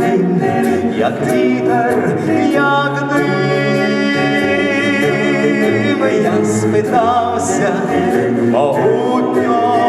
він, як вітер, як дим, я спитався могутньо.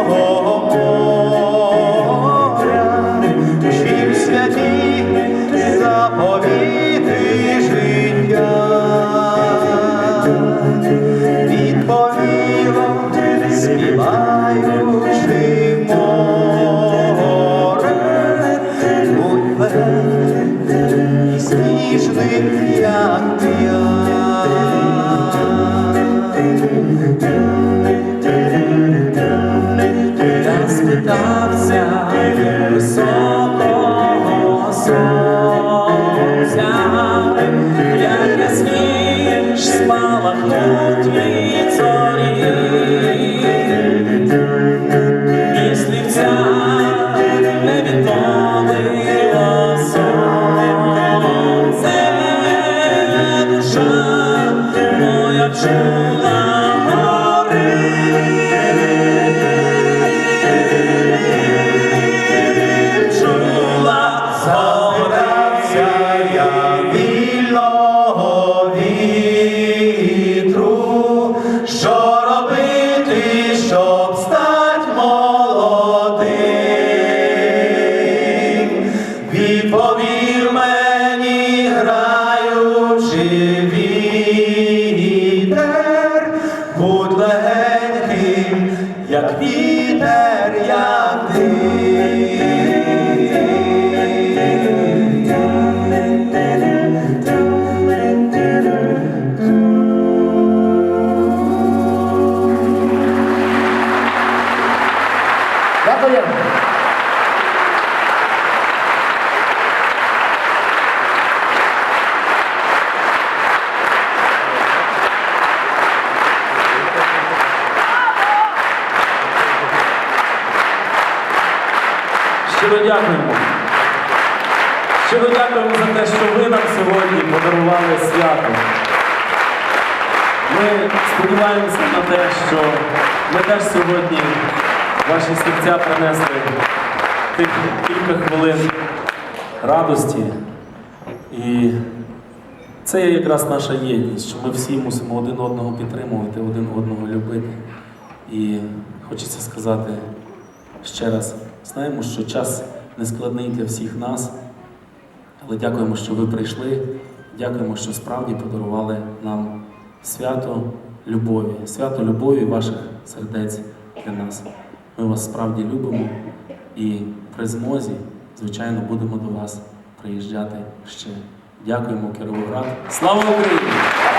Високого сонця, як ясніш спалахнуть від зорі. І слівця не відмовило сонце, моя чула як вітер, як Дякуємо. Щиро дякуємо. Щиро дякуємо за те, що ви нам сьогодні подарували свято. Ми сподіваємося на те, що ми теж сьогодні ваші серця принесли тих кілька хвилин радості. І це є якраз наша єдність, що ми всі мусимо один одного підтримувати, один одного любити. І хочеться сказати ще раз, знаємо, що час нескладний для всіх нас, але дякуємо, що ви прийшли. Дякуємо, що справді подарували нам свято любові, свято любові ваших сердець для нас. Ми вас справді любимо і при змозі, звичайно, будемо до вас приїжджати ще. Дякуємо, Кіровоград. Слава Україні!